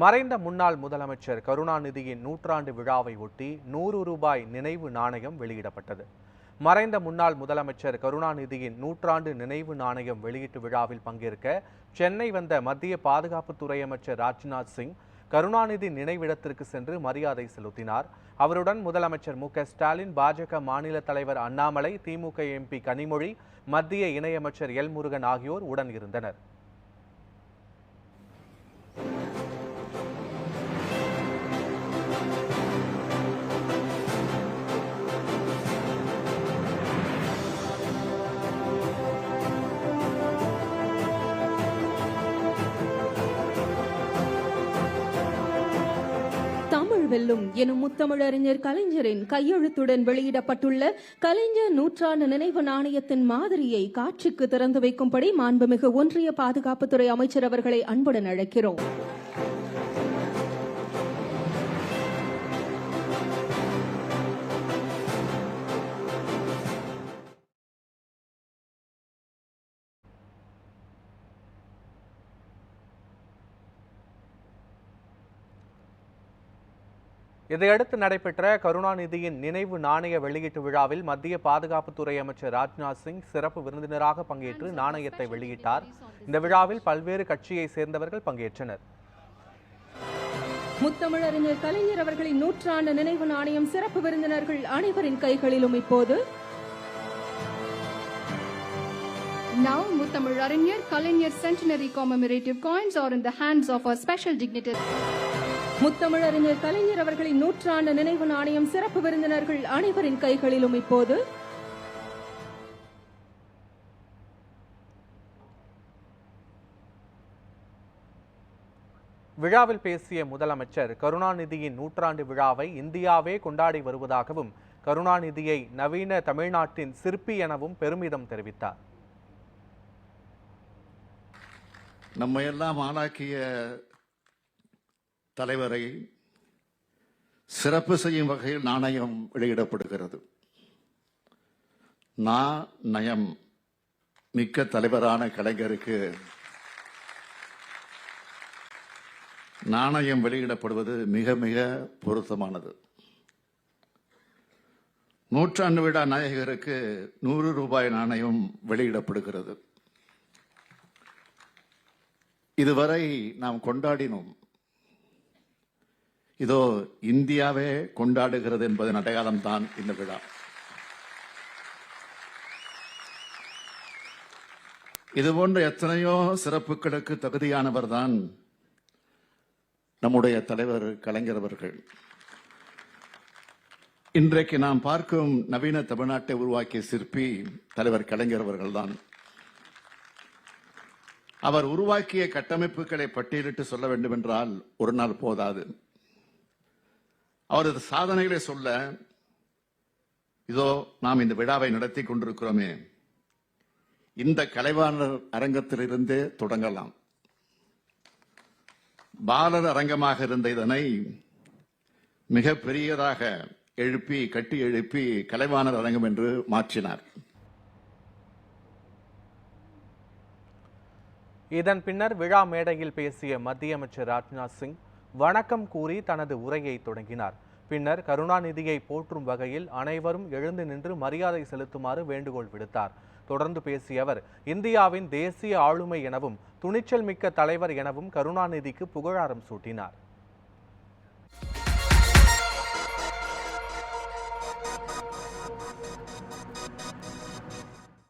மறைந்த முன்னாள் முதலமைச்சர் கருணாநிதியின் நூற்றாண்டு விழாவை ஒட்டி நூறு ரூபாய் நினைவு நாணயம் வெளியிடப்பட்டது. மறைந்த முன்னாள் முதலமைச்சர் கருணாநிதியின் நூற்றாண்டு நினைவு நாணயம் வெளியீட்டு விழாவில் பங்கேற்க சென்னை வந்த மத்திய பாதுகாப்புத்துறை அமைச்சர் ராஜ்நாத் சிங் கருணாநிதி நினைவிடத்திற்கு சென்று மரியாதை செலுத்தினார். அவருடன் முதலமைச்சர் மு. க. ஸ்டாலின் பாஜக மாநில தலைவர் அண்ணாமலை திமுக எம்பி கனிமொழி மத்திய இணையமைச்சர் எல். முருகன் ஆகியோர் உடன் இருந்தனர். வெல்லும் எனும் முத்தமிழறிஞர் கலைஞரின் கையெழுத்துடன் வெளியிடப்பட்டுள்ள கலைஞர் நூற்றாண்டு நினைவு நாணயத்தின் மாதிரியை காட்சிக்கு திறந்து வைக்கும்படி மாண்புமிகு ஒன்றிய பாதுகாப்புத்துறை அமைச்சர் அவர்களை அன்புடன் அழைக்கிறோம். இதையடுத்து நடைபெற்ற கருணாநிதியின் நினைவு நாணய வெளியீட்டு விழாவில் மத்திய பாதுகாப்புத்துறை அமைச்சர் ராஜ்நாத் சிங் சிறப்பு விருந்தினராக பங்கேற்று நாணயத்தை வெளியிட்டார். இந்த விழாவில் பல்வேறு கட்சியை சேர்ந்தவர்கள் பங்கேற்றனர். முத்தமிழறிஞர் கலைஞர் அவர்களின் நூற்றாண்டு நினைவு நாணயம் சிறப்பு விருந்தினர்கள் அனைவரின் கைகளிலும் இப்போது. Now, Muttamil Kalinyar centenary commemorative coins are in the hands of our special dignitaries. முத்தமிழறிஞர் கலைஞர் அவர்களின் நூற்றாண்டு நினைவு நாணயம் சிறப்பு விருந்தினர்கள் அனைவரின் கைகளிலும் இப்போது. விழாவில் பேசிய முதலமைச்சர் கருணாநிதியின் நூற்றாண்டு விழாவை இந்தியாவே கொண்டாடி வருவதாகவும் கருணாநிதியை நவீன தமிழ்நாட்டின் சிற்பி எனவும் பெருமிதம் தெரிவித்தார். நம்ம எல்லாம் ஆளாக்கிய தலைவரை சிறப்பு செய்யும் வகையில் நாணயம் வெளியிடப்படுகிறது. நா நயம் மிக்க தலைவரான கலைஞருக்கு நாணயம் வெளியிடப்படுவது மிக மிக பொருத்தமானது. நூற்றாண்டு விழா நாயகருக்கு நூறு ரூபாய் நாணயம் வெளியிடப்படுகிறது. இதுவரை நாம் கொண்டாடினோம். இதோ இந்தியாவே கொண்டாடுகிறது என்பதன் அடையாளம் தான் இந்த விழா. இதுபோன்ற எத்தனையோ சிறப்புகளுக்கு தகுதியானவர் தான் நம்முடைய தலைவர் கலைஞர் அவர்கள். இன்றைக்கு நாம் பார்க்கும் நவீன தமிழ்நாட்டை உருவாக்கிய சிற்பி தலைவர் கலைஞர் அவர்கள்தான். அவர் உருவாக்கிய கட்டமைப்புகளை பட்டியலிட்டு சொல்ல வேண்டும் என்றால் ஒரு நாள் போதாது. அவரது சாதனைகளை சொல்ல இதோ நாம் இந்த விழாவை நடத்தி கொண்டிருக்கிறோமே. இந்த கலைவாணர் அரங்கத்திலிருந்து தொடங்கலாம். பாலர் அரங்கமாக இருந்த இதனை மிக பெரியதாக எழுப்பி கட்டி எழுப்பி கலைவாணர் அரங்கம் என்று மாற்றினார். இதன் பின்னர் விழா மேடையில் பேசிய மத்திய அமைச்சர் ராஜ்நாத் சிங் வணக்கம் கூறி தனது உரையை தொடங்கினார். பின்னர் கருணாநிதியை போற்றும் வகையில் அனைவரும் எழுந்து நின்று மரியாதை செலுத்துமாறு வேண்டுகோள் விடுத்தார். தொடர்ந்து பேசிய அவர் இந்தியாவின் தேசிய ஆளுமை எனவும் துணிச்சல் மிக்க தலைவர் எனவும் கருணாநிதிக்கு புகழாரம் சூட்டினார்.